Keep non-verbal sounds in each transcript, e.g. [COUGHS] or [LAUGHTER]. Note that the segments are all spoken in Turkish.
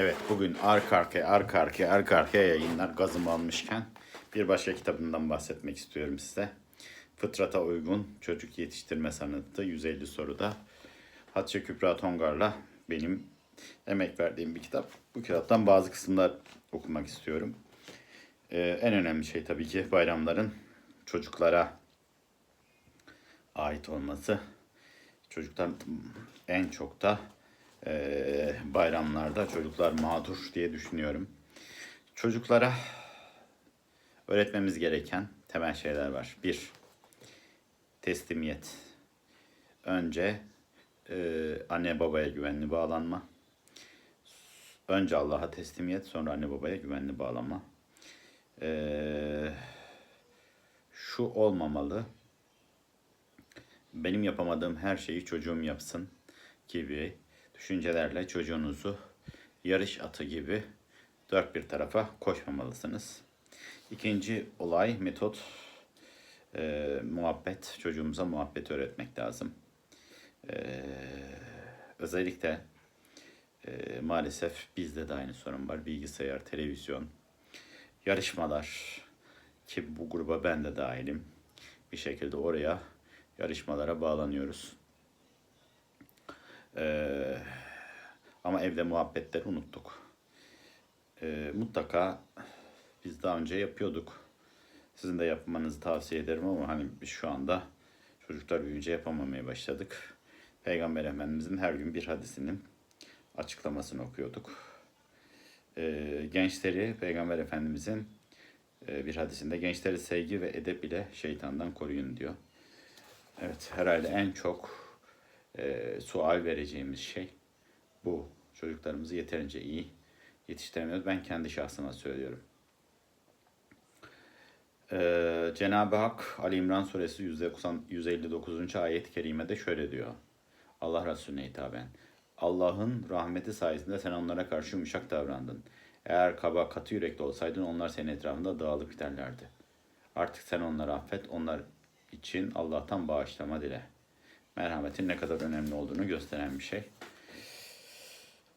Evet bugün arka arkaya arka arkaya arka arkaya yayınlar gazımı almışken bir başka kitabından bahsetmek istiyorum size. Fıtrata uygun çocuk yetiştirme sanatı 150 soruda Hatice Kübra Tongar'la benim emek verdiğim bir kitap. Bu kitaptan bazı kısımlar okumak istiyorum. Ee, en önemli şey tabii ki bayramların çocuklara ait olması. Çocuklar en çok da e, bayramlarda çocuklar mağdur diye düşünüyorum. Çocuklara öğretmemiz gereken temel şeyler var. Bir, teslimiyet. Önce e, anne babaya güvenli bağlanma. Önce Allah'a teslimiyet, sonra anne babaya güvenli bağlanma. E, şu olmamalı. Benim yapamadığım her şeyi çocuğum yapsın gibi düşüncelerle çocuğunuzu yarış atı gibi dört bir tarafa koşmamalısınız. İkinci olay metot e, muhabbet çocuğumuza muhabbet öğretmek lazım. E, özellikle e, maalesef bizde de aynı sorun var. Bilgisayar, televizyon, yarışmalar ki bu gruba ben de dahilim. Bir şekilde oraya yarışmalara bağlanıyoruz. Ee, ama evde muhabbetleri unuttuk. Ee, mutlaka biz daha önce yapıyorduk. Sizin de yapmanızı tavsiye ederim ama hani biz şu anda çocuklar büyüyünce yapamamaya başladık. Peygamber Efendimizin her gün bir hadisinin açıklamasını okuyorduk. Ee, gençleri Peygamber Efendimizin e, bir hadisinde gençleri sevgi ve edep ile şeytandan koruyun diyor. Evet herhalde en çok e, sual vereceğimiz şey bu. Çocuklarımızı yeterince iyi yetiştiremiyoruz. Ben kendi şahsıma söylüyorum. Ee, Cenab-ı Hak Ali İmran suresi 159. ayet-i kerimede şöyle diyor. Allah Resulüne hitaben. Allah'ın rahmeti sayesinde sen onlara karşı yumuşak davrandın. Eğer kaba katı yürekli olsaydın onlar senin etrafında dağılıp giderlerdi. Artık sen onları affet, onlar için Allah'tan bağışlama dile. Merhametin ne kadar önemli olduğunu gösteren bir şey.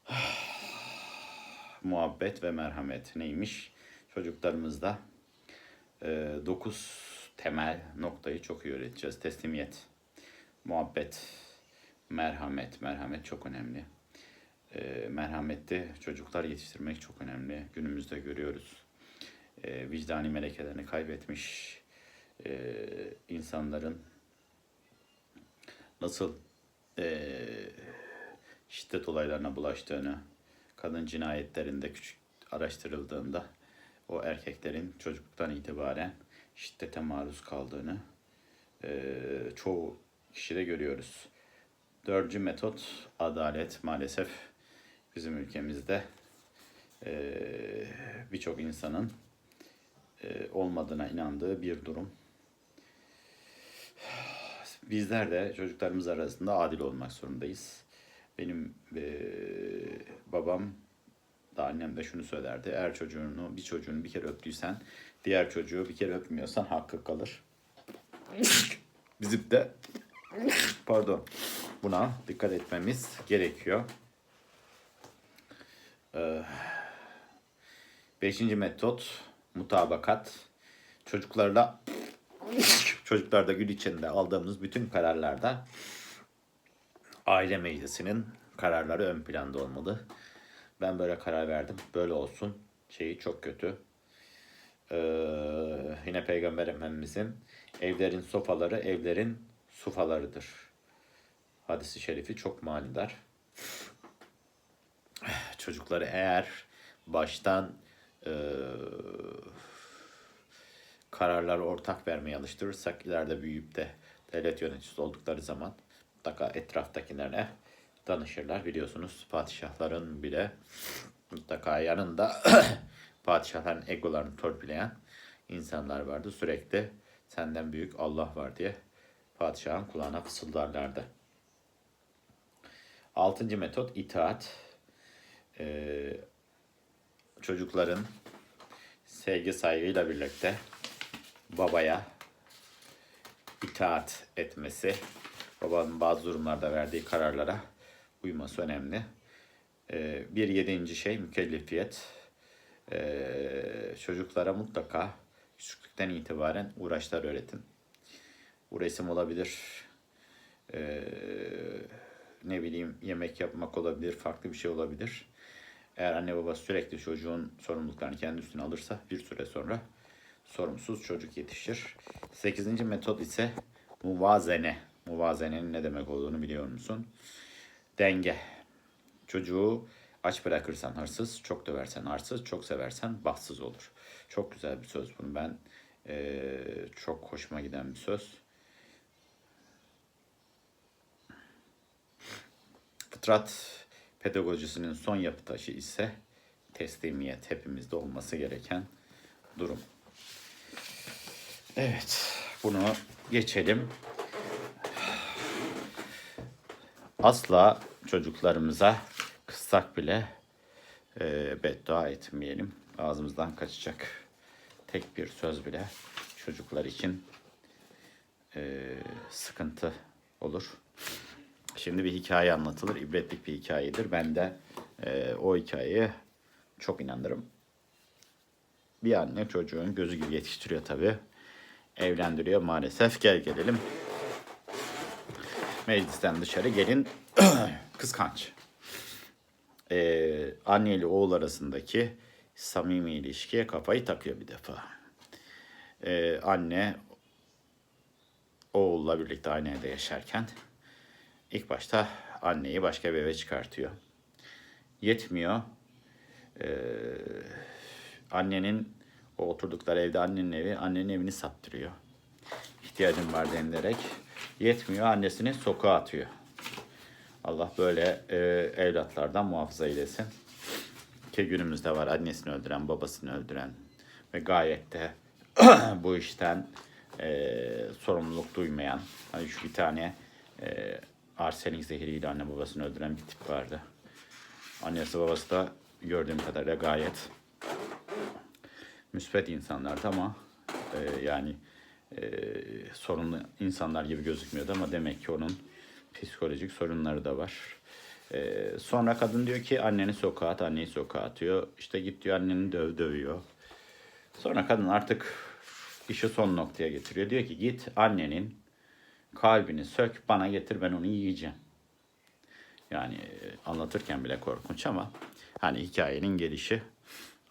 [SIGHS] Muhabbet ve merhamet neymiş? Çocuklarımızda 9 temel noktayı çok iyi öğreteceğiz. Teslimiyet, muhabbet, merhamet. Merhamet çok önemli. E, merhametli çocuklar yetiştirmek çok önemli. Günümüzde görüyoruz. E, vicdani melekelerini kaybetmiş e, insanların nasıl e, şiddet olaylarına bulaştığını, kadın cinayetlerinde küçük araştırıldığında o erkeklerin çocukluktan itibaren şiddete maruz kaldığını e, çoğu kişide görüyoruz. Dördüncü metot adalet maalesef bizim ülkemizde e, birçok insanın e, olmadığına inandığı bir durum. Bizler de çocuklarımız arasında adil olmak zorundayız. Benim e, babam da annem de şunu söylerdi. Eğer çocuğunu bir çocuğunu bir kere öptüysen diğer çocuğu bir kere öpmüyorsan hakkı kalır. Bizim de pardon buna dikkat etmemiz gerekiyor. Ee, beşinci metot mutabakat. Çocuklarla çocuklarda gün içinde aldığımız bütün kararlarda aile meclisinin kararları ön planda olmalı. Ben böyle karar verdim. Böyle olsun. Şeyi çok kötü. Ee, yine Peygamber Efendimizin evlerin sofaları evlerin sufalarıdır. Hadisi şerifi çok manidar. Çocukları eğer baştan e, kararlar ortak vermeye alıştırırsak ileride büyüyüp de devlet yöneticisi oldukları zaman mutlaka etraftakilerine danışırlar. Biliyorsunuz padişahların bile mutlaka yanında [CLEARS THROAT] padişahların egolarını torpileyen insanlar vardı. Sürekli senden büyük Allah var diye padişahın kulağına fısıldarlardı. Altıncı metot itaat. Ee, çocukların sevgi saygıyla birlikte babaya itaat etmesi, babanın bazı durumlarda verdiği kararlara uyması önemli. Ee, bir yedinci şey mükellefiyet. Ee, çocuklara mutlaka küçüklükten itibaren uğraşlar öğretin. Bu resim olabilir. Ee, ne bileyim yemek yapmak olabilir, farklı bir şey olabilir. Eğer anne baba sürekli çocuğun sorumluluklarını kendi üstüne alırsa bir süre sonra sorumsuz çocuk yetişir. Sekizinci metot ise muvazene. Muvazenenin ne demek olduğunu biliyor musun? Denge. Çocuğu aç bırakırsan hırsız, çok döversen arsız, çok seversen bahtsız olur. Çok güzel bir söz bunu. Ben eee, çok hoşuma giden bir söz. Fıtrat pedagojisinin son yapı taşı ise teslimiyet. Hepimizde olması gereken durum. Evet, bunu geçelim. Asla çocuklarımıza kıssak bile e, beddua etmeyelim. Ağzımızdan kaçacak tek bir söz bile çocuklar için e, sıkıntı olur. Şimdi bir hikaye anlatılır. ibretlik bir hikayedir. Ben de e, o hikayeye çok inanırım. Bir anne çocuğun gözü gibi yetiştiriyor tabii. Evlendiriyor maalesef. Gel gelelim. Meclisten dışarı gelin. [CLEARS THROAT] Kıskanç. Ee, anne ile oğul arasındaki samimi ilişkiye kafayı takıyor bir defa. Ee, anne oğulla birlikte aynı evde yaşarken ilk başta anneyi başka bir eve çıkartıyor. Yetmiyor. Ee, annenin o oturdukları evde annenin evi, annenin evini sattırıyor. İhtiyacım var denilerek. Yetmiyor, annesini sokağa atıyor. Allah böyle e, evlatlardan muhafaza eylesin. Ki günümüzde var annesini öldüren, babasını öldüren ve gayet de [CLEARS THROAT] bu işten e, sorumluluk duymayan. Hani şu bir tane e, arsenik zehriyle anne babasını öldüren bir tip vardı. Annesi babası da gördüğüm kadarıyla gayet müspet insanlardı ama e, yani e, sorunlu insanlar gibi gözükmüyordu ama demek ki onun psikolojik sorunları da var. E, sonra kadın diyor ki anneni sokağa at, anneyi sokağa atıyor. İşte git diyor anneni döv dövüyor. Sonra kadın artık işi son noktaya getiriyor. Diyor ki git annenin kalbini sök bana getir ben onu yiyeceğim. Yani e, anlatırken bile korkunç ama hani hikayenin gelişi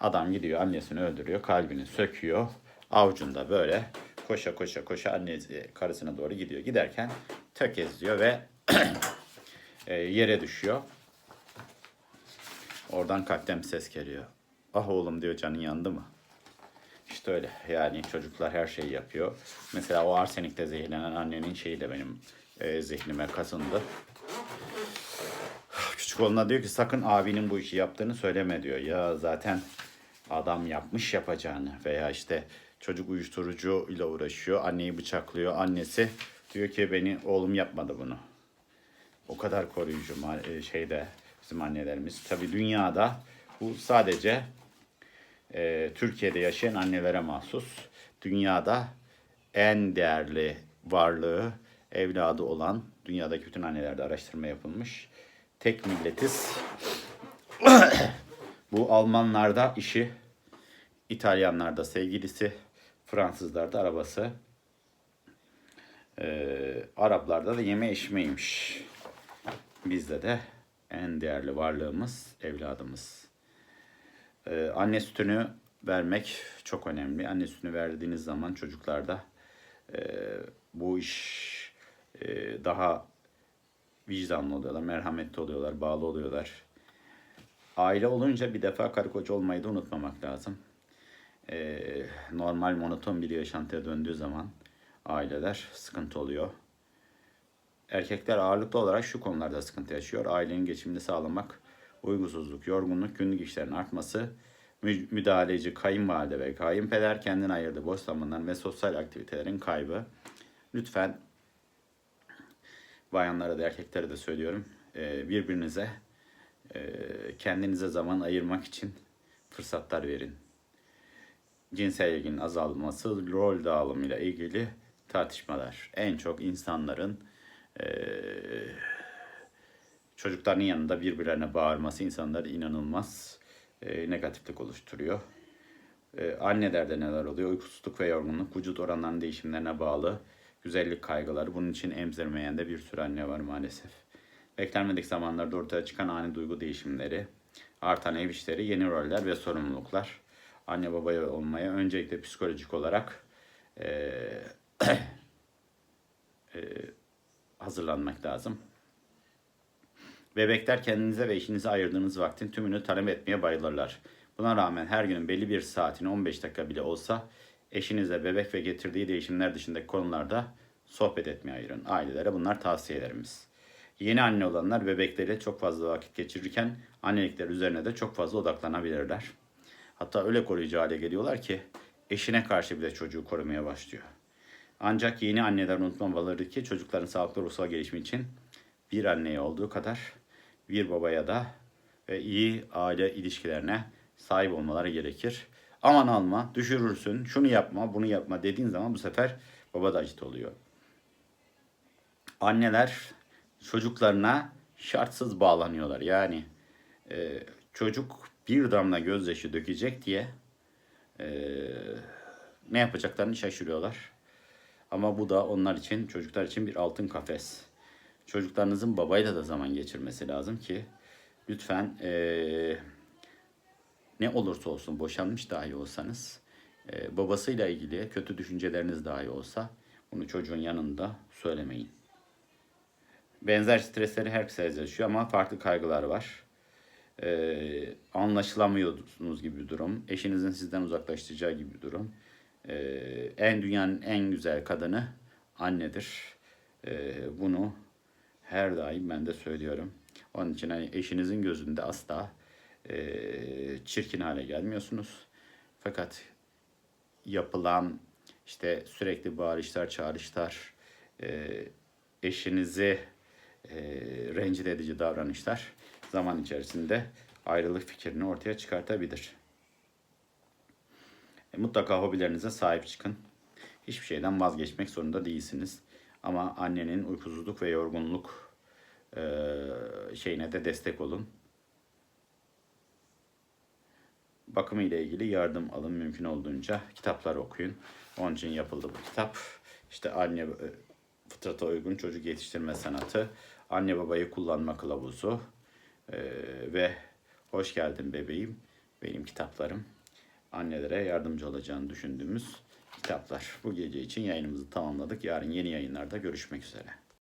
adam gidiyor annesini öldürüyor kalbini söküyor avucunda böyle koşa koşa koşa annesi karısına doğru gidiyor giderken tökezliyor ve [CLEARS THROAT] e, yere düşüyor. Oradan kalpten bir ses geliyor. Ah oğlum diyor canın yandı mı? İşte öyle yani çocuklar her şeyi yapıyor. Mesela o arsenikte zehirlenen annenin şeyi de benim e, zihnime kazındı. Küçük oğluna diyor ki sakın abinin bu işi yaptığını söyleme diyor. Ya zaten adam yapmış yapacağını veya işte çocuk uyuşturucu ile uğraşıyor. Anneyi bıçaklıyor. Annesi diyor ki beni oğlum yapmadı bunu. O kadar koruyucu e, şeyde bizim annelerimiz. Tabii dünyada bu sadece e, Türkiye'de yaşayan annelere mahsus. Dünyada en değerli varlığı evladı olan dünyadaki bütün annelerde araştırma yapılmış. Tek milletiz. [COUGHS] Bu Almanlarda işi, İtalyanlarda sevgilisi, Fransızlarda arabası, ee, Araplarda da yeme içmeymiş. Bizde de en değerli varlığımız evladımız. Ee, anne sütünü vermek çok önemli. Anne sütünü verdiğiniz zaman çocuklarda e, bu iş e, daha vicdanlı oluyorlar, merhametli oluyorlar, bağlı oluyorlar. Aile olunca bir defa karı koca olmayı da unutmamak lazım. Ee, normal monoton bir yaşantıya döndüğü zaman aileler sıkıntı oluyor. Erkekler ağırlıklı olarak şu konularda sıkıntı yaşıyor. Ailenin geçimini sağlamak, uykusuzluk, yorgunluk, günlük işlerin artması, mü- müdahaleci kayınvalide ve kayınpeder kendine ayırdığı boş zamanlar ve sosyal aktivitelerin kaybı. Lütfen bayanlara da erkeklere de söylüyorum. e, birbirinize e, kendinize zaman ayırmak için fırsatlar verin. Cinsel ilginin azalması, rol dağılımıyla ilgili tartışmalar. En çok insanların e, çocukların yanında birbirlerine bağırması insanları inanılmaz e, negatiflik oluşturuyor. E, annelerde neler oluyor? Uykusuzluk ve yorgunluk vücut oranlarının değişimlerine bağlı güzellik kaygıları. Bunun için emzirmeyen de bir sürü anne var maalesef. Beklenmedik zamanlarda ortaya çıkan ani duygu değişimleri, artan ev işleri, yeni roller ve sorumluluklar. Anne babaya olmaya öncelikle psikolojik olarak e, [COUGHS] e, hazırlanmak lazım. Bebekler kendinize ve eşinize ayırdığınız vaktin tümünü talep etmeye bayılırlar. Buna rağmen her günün belli bir saatini 15 dakika bile olsa eşinize bebek ve getirdiği değişimler dışındaki konularda sohbet etmeye ayırın. Ailelere bunlar tavsiyelerimiz. Yeni anne olanlar bebekleri çok fazla vakit geçirirken annelikler üzerine de çok fazla odaklanabilirler. Hatta öyle koruyucu hale geliyorlar ki eşine karşı bile çocuğu korumaya başlıyor. Ancak yeni anneler unutmamalıdır ki çocukların sağlıklı ruhsal gelişimi için bir anneye olduğu kadar bir babaya da ve iyi aile ilişkilerine sahip olmaları gerekir. Aman alma, düşürürsün, şunu yapma, bunu yapma dediğin zaman bu sefer baba da acıt oluyor. Anneler çocuklarına şartsız bağlanıyorlar. Yani e, çocuk bir damla gözyaşı dökecek diye e, ne yapacaklarını şaşırıyorlar. Ama bu da onlar için, çocuklar için bir altın kafes. Çocuklarınızın babayla da zaman geçirmesi lazım ki lütfen eee, ne olursa olsun boşanmış dahi olsanız eee, babasıyla ilgili kötü düşünceleriniz dahi olsa bunu çocuğun yanında söylemeyin. Benzer stresleri herkes yaşıyor ama farklı kaygılar var. Ee, anlaşılamıyorsunuz gibi bir durum. Eşinizin sizden uzaklaştıracağı gibi bir durum. Ee, en dünyanın en güzel kadını annedir. Ee, bunu her daim ben de söylüyorum. Onun için hani eşinizin gözünde asla e, çirkin hale gelmiyorsunuz. Fakat yapılan işte sürekli bağırışlar, çağrışlar, e, eşinizi e, rencide edici davranışlar zaman içerisinde ayrılık fikrini ortaya çıkartabilir. E, mutlaka hobilerinize sahip çıkın. Hiçbir şeyden vazgeçmek zorunda değilsiniz. Ama annenin uykusuzluk ve yorgunluk e, şeyine de destek olun. Bakımı ile ilgili yardım alın mümkün olduğunca kitaplar okuyun. Onun için yapıldı bu kitap. İşte anne e, fıtrata uygun çocuk yetiştirme sanatı, anne babayı kullanma kılavuzu e, ve hoş geldin bebeğim benim kitaplarım. Annelere yardımcı olacağını düşündüğümüz kitaplar. Bu gece için yayınımızı tamamladık. Yarın yeni yayınlarda görüşmek üzere.